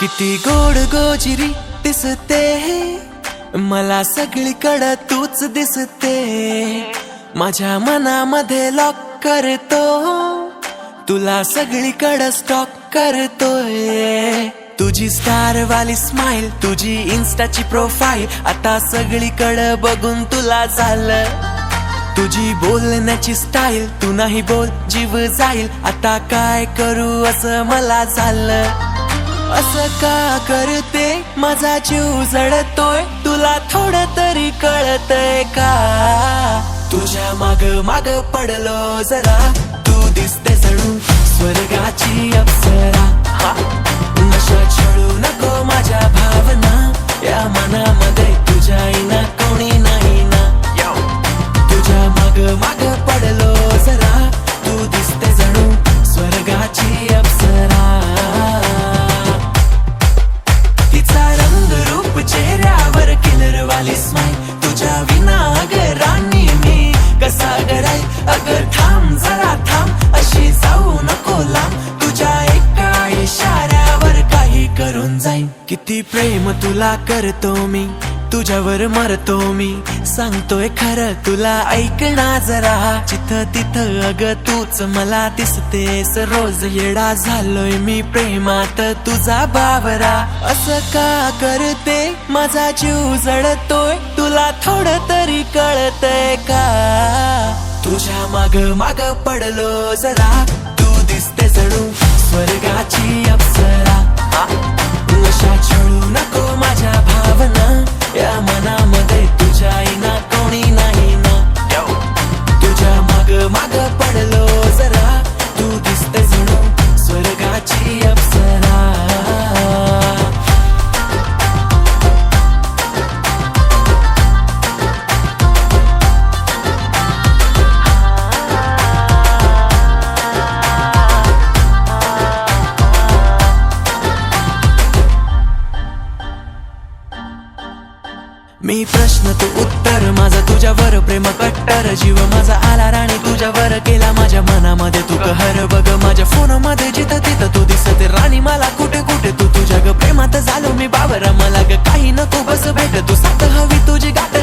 किती गोड गोजिरी दिसते. मला सगळीकडं तूच दिसते. माझ्या मनामध्ये लॉक करतो. तुला सगळीकडं स्टॉक करतोय. तुझी स्टार वाली स्माइल तुझी इन्स्टाची प्रोफाईल आता सगळीकडं बघून तुला झालं तुझी बोलण्याची स्टाईल तू नाही बोल जीव जाईल. आता काय करू असं मला झालं असं का करते? माझा जीव जडतोय. तुला थोडं तरी कळतय का? तुझ्या माग माग पडलो जरा. तू दिसते जणू स्वर्गाची अप्सरा. हा. किती प्रेम तुला करतो मी तुझ्यावर मरतो मी. सांगतोय खरं तुला ऐकणा जरा. जिथं तिथं अग तूच मला दिसतेस रोज येडा झालोय मी प्रेमात तुझा बावरा. असं का करते? माझा जीव जडतोय तुला थोडं तरी कळतय का? तुझ्या माग माग पडलो जरा. तू दिसते जणू स्वर्गाची अप्सरा. नशाची मी प्रश्न तू उत्तर. माझा तुझ्यावर प्रेम कट्टर. जीव माझा आला राणी तुझ्यावर केला माझ्या मनामध्ये तू कहर बघ माझ्या फोनमध्ये जिथं तिथं तू दिसते राणी मला कुठे कुठे तू तुझ्या ग प्रेमात झालो मी बाबरा मला ग काही नको बस भेट. तू सात हवी तुझी गाठ.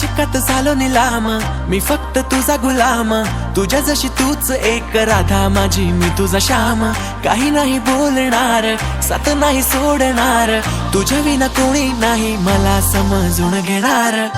आशिकात झालो निलाम. मी फक्त तुझा गुलाम. तुझ्या जशी तूच एक राधा माझी मी तुझा श्याम. काही नाही बोलणार सत नाही सोडणार. तुझ्या विना कोणी नाही मला समजून घेणार.